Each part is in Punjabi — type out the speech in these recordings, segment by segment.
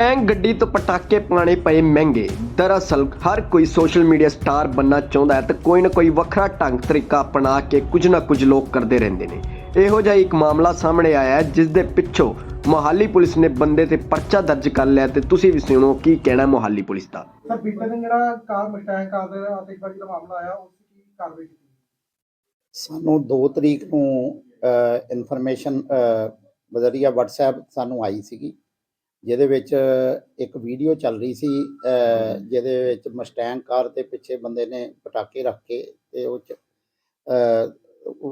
ਐਂ ਗੱਡੀ ਤੋਂ ਪਟਾਕੇ ਪਾਣੇ ਪਏ ਮਹਿੰਗੇ। ਦਰਅਸਲ ਹਰ ਕੋਈ ਸੋਸ਼ਲ ਮੀਡੀਆ ਸਟਾਰ ਬੰਨਾ ਚਾਹੁੰਦਾ ਹੈ ਤੇ ਕੋਈ ਨਾ ਕੋਈ ਵੱਖਰਾ ਢੰਗ ਤਰੀਕਾ ਅਪਣਾ ਕੇ ਕੁਝ ਨਾ ਕੁਝ ਲੋਕ ਕਰਦੇ ਰਹਿੰਦੇ ਨੇ। ਇਹੋ ਜਿਹਾ ਇੱਕ ਮਾਮਲਾ ਸਾਹਮਣੇ ਆਇਆ ਹੈ ਜਿਸ ਦੇ ਪਿੱਛੋਂ ਮੋਹਾਲੀ ਪੁਲਿਸ ਨੇ ਬੰਦੇ ਤੇ ਪਰਚਾ ਦਰਜ ਕਰ ਲਿਆ ਤੇ ਤੁਸੀਂ ਵੀ ਸੁਣੋ ਕੀ ਕਹਿਣਾ ਮੋਹਾਲੀ ਪੁਲਿਸ ਦਾ। ਸਰ ਬੀਤੇ ਦਿਨ ਜਿਹੜਾ ਕਾਰ ਮਸਟੈਂਗ ਕਾਰ ਦੇ ਆਤਿਸ਼ਬਾਜ਼ੀ ਦਾ ਮਾਮਲਾ ਆਇਆ ਉਸ ਦੀ ਕੀ ਕਾਰਵਾਈ ਕੀਤੀ ਸਾਨੂੰ 2 ਤਰੀਕ ਨੂੰ ਇਨਫੋਰਮੇਸ਼ਨ ਬਦਰੀਆ WhatsApp ਸਾਨੂੰ ਆਈ ਸੀਗੀ। ਜਿਹਦੇ ਵਿੱਚ ਇੱਕ ਵੀਡੀਓ ਚੱਲ ਰਹੀ ਸੀ ਜਿਹਦੇ ਵਿੱਚ ਮਸਟੈਂਗ ਕਾਰ ਦੇ ਪਿੱਛੇ ਬੰਦੇ ਨੇ ਪਟਾਕੇ ਰੱਖ ਕੇ ਤੇ ਉਹ ਚ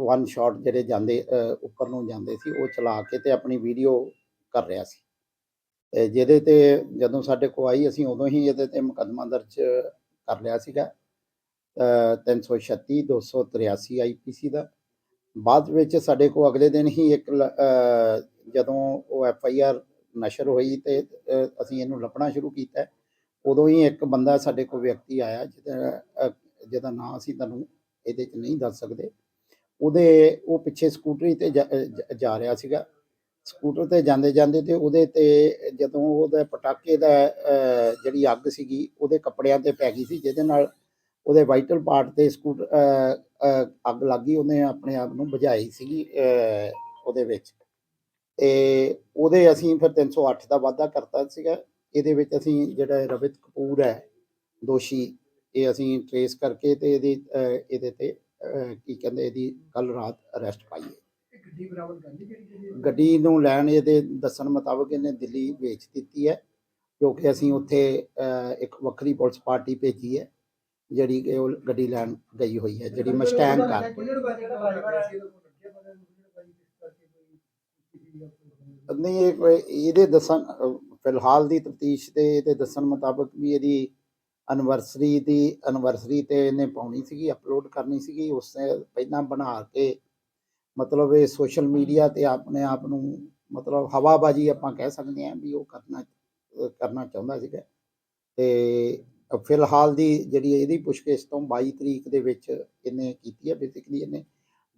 ਵਨ ਸ਼ਾਟ ਜਿਹੜੇ ਜਾਂਦੇ ਉੱਪਰ ਨੂੰ ਜਾਂਦੇ ਸੀ ਉਹ ਚਲਾ ਕੇ ਤੇ ਆਪਣੀ ਵੀਡੀਓ ਕਰ ਰਿਹਾ ਸੀ। ਤੇ ਜਿਹਦੇ ਤੇ ਜਦੋਂ ਸਾਡੇ ਕੋਲ ਆਈ ਅਸੀਂ ਉਦੋਂ ਹੀ ਇਹਦੇ ਤੇ ਮੁਕੱਦਮਾ ਦਰਜ ਕਰ ਲਿਆ ਸੀਗਾ। ਅਹ 336 283 ਆਈਪੀਸੀ ਦਾ ਬਾਅਦ ਵਿੱਚ ਸਾਡੇ ਕੋਲ ਅਗਲੇ ਦਿਨ ਹੀ ਇੱਕ ਜਦੋਂ ਉਹ ਐਫ ਆਈ ਆਰ ਨਸ਼ਰ ਹੋਈ ਤੇ ਅਸੀਂ ਇਹਨੂੰ ਲੱਭਣਾ ਸ਼ੁਰੂ ਕੀਤਾ। ਉਦੋਂ ਹੀ ਇੱਕ ਬੰਦਾ ਸਾਡੇ ਕੋਲ ਵਿਅਕਤੀ ਆਇਆ ਜਿਹਦਾ ਜਿਹਦਾ ਨਾਂ ਅਸੀਂ ਤੁਹਾਨੂੰ ਇਹਦੇ 'ਚ ਨਹੀਂ ਦੱਸ ਸਕਦੇ। ਉਹਦੇ ਉਹ ਪਿੱਛੇ ਸਕੂਟਰੀ ਤੇ ਜਾ- ਰਿਹਾ ਸੀਗਾ। ਸਕੂਟਰ ਤੇ ਜਾਂਦੇ ਜਾਂਦੇ ਤੇ ਉਹਦੇ ਤੇ ਜਦੋਂ ਉਹਦਾ ਪਟਾਕੇ ਦਾ ਜਿਹੜੀ ਅੱਗ ਸੀਗੀ ਉਹਦੇ ਕੱਪੜਿਆਂ ਤੇ ਪੈ ਗਈ ਸੀ ਜਿਹਦੇ ਨਾਲ ਉਹਦੇ ਵਾਈਟਲ ਪਾਰਟ ਤੇ ਸਕੂਟਰ ਅਹ, ਅਹ, ਅੱਗ ਲੱਗੀ ਉਹਨੇ ਆਪਣੇ ਆਪ ਨੂੰ ਬੁਝਾਈ ਸੀਗੀ ਉਹਦੇ ਵਿੱਚ। ਤੇ ਉਹਦੇ ਅਸੀਂ ਫਿਰ 308 ਦਾ ਵਾਅਦਾ ਕਰਤਾ ਸੀਗਾ। ਇਹਦੇ ਵਿੱਚ ਅਸੀਂ ਜਿਹੜਾ ਰਵਿਤ ਕਪੂਰ ਹੈ ਦੋਸ਼ੀ ਇਹ ਅਸੀਂ ਟ੍ਰੇਸ ਕਰਕੇ ਤੇ ਇਹਦੀ ਇਹਦੇ ਤੇ ਕੀ ਕਹਿੰਦੇ ਇਹਦੀ ਕੱਲ ਰਾਤ ਅਰੈਸਟ ਪਾਈ ਹੈ। ਗੱਡੀ ਨੂੰ ਲੈਣ ਇਹਦੇ ਦੱਸਣ ਮੁਤਾਬਕ ਇਹਨੇ ਦਿੱਲੀ ਵੇਚ ਦਿੱਤੀ ਹੈ ਕਿਉਂਕਿ ਅਸੀਂ ਉੱਥੇ ਇੱਕ ਵੱਖਰੀ ਪੁਲਿਸ ਪਾਰਟੀ ਭੇਜੀ ਹੈ ਜਿਹੜੀ ਕਿ ਉਹ ਗੱਡੀ ਲੈਣ ਗਈ ਹੋਈ ਹੈ ਜਿਹੜੀ ਮਸਟੈਂਗ ਕਾਰ ਨਹੀਂ ਇਹ ਕੋਈ- ਇਹਦੇ ਦੱਸਣ ਅਹ, ਫਿਲਹਾਲ ਦੀ ਤਫਤੀਸ਼ 'ਤੇ ਇਹਦੇ ਦੱਸਣ ਮੁਤਾਬਕ ਵੀ ਇਹਦੀ ਐਨਵਰਸਰੀ ਦੀ ਐਨਵਰਸਰੀ ਤੇ ਇਹਨੇ ਪਾਉਣੀ ਸੀਗੀ ਅਪਲੋਡ ਕਰਨੀ ਸੀਗੀ ਉਸ ਨੇ ਪਹਿਲਾਂ ਬਣਾ ਕੇ ਮਤਲਬ ਇਹ ਸੋਸ਼ਲ ਮੀਡੀਆ ਤੇ ਆਪਣੇ ਆਪ ਨੂੰ ਮਤਲਬ ਹਵਾਬਾਜੀ ਆਪਾਂ ਕਹਿ ਸਕਦੇ ਹਾਂ ਵੀ ਉਹ ਕਰਨਾ ਅਹ, ਕਰਨਾ ਚਾਹੁੰਦਾ ਸੀਗਾ। ਤੇ ਫਿਲਹਾਲ ਦੀ ਜਿਹੜੀ ਇਹਦੀ ਪੁੱਛਗਿੱਛ ਤੋਂ 22 ਤਰੀਕ ਦੇ ਵਿੱਚ ਇਹਨੇ ਕੀਤੀ ਹੈ ਬੇਸਿਕਲੀ ਇਹਨੇ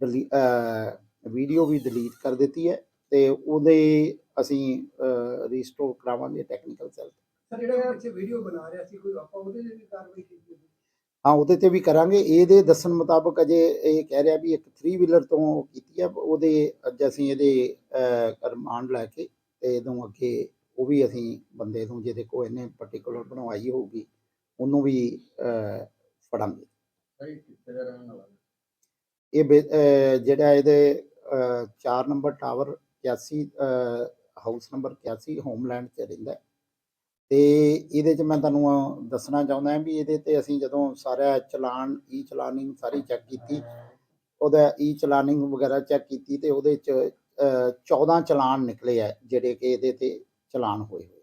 ਡਿਲੀ ਵੀਡੀਓ ਵੀ ਡਿਲੀਟ ਕਰ ਦਿੱਤੀ ਹੈ। ਤੇ ਉਹਦੇ ਅਸੀਂ ਰੀਸਟੋਰ ਕਰਾਵਾਂਗੇ ਟੈਕਨੀਕਲ ਸੈੱਲ ਸਰ ਜਿਹੜਾ ਪਿੱਛੇ ਵੀਡੀਓ ਬਣਾ ਰਿਹਾ ਸੀ ਕੋਈ ਆਪਾਂ ਉਹਦੇ ਲਈ ਵੀ ਕਾਰਵਾਈ ਕੀਤੀ? ਹਾਂ ਉਹਦੇ ਤੇ ਵੀ ਕਰਾਂਗੇ। ਇਹਦੇ ਦੱਸਣ ਮੁਤਾਬਕ ਅਜੇ ਇਹ ਕਹਿ ਰਿਹਾ ਵੀ ਇੱਕ 3 ਵੀਲਰ ਤੋਂ ਕੀਤੀ ਹੈ ਉਹਦੇ ਅੱਜ ਅਸੀਂ ਇਹਦੇ ਰਿਮਾਂਡ ਲੈ ਕੇ ਤੇ ਇਹਦੋਂ ਅੱਗੇ ਉਹ ਵੀ ਅਸੀਂ ਬੰਦੇ ਨੂੰ ਜਿਹਦੇ ਕੋਲ ਇਹਨੇ ਪਾਰਟਿਕੂਲਰ ਬਣਵਾਈ ਹੋਊਗੀ ਉਹਨੂੰ ਵੀ ਫੜਾਂਗੇ। ਇਹ ਜਿਹੜਾ ਇਹਦੇ 4 number tower 81 house number 81 Homeland 'ਚ ਰਹਿੰਦਾ ਤੇ ਇਹਦੇ 'ਚ ਮੈਂ ਤੁਹਾਨੂੰ ਦੱਸਣਾ ਚਾਹੁੰਦਾ ਹਾਂ ਵੀ ਇਹਦੇ ਤੇ ਅਸੀਂ ਜਦੋਂ ਸਾਰਾ ਚਲਾਨ ਈ ਚਲਾਨਿੰਗ ਸਾਰੀ ਚੈੱਕ ਕੀਤੀ ਉਹਦਾ ਈ ਚਲਾਨਿੰਗ ਵਗੈਰਾ ਚੈੱਕ ਕੀਤੀ ਤੇ ਉਹਦੇ 'ਚ ਅਹ, 14 ਚਲਾਨ ਨਿਕਲੇ ਆ ਜਿਹੜੇ ਕਿ ਇਹਦੇ ਤੇ ਚਲਾਨ ਹੋਏ ਹੋਏ।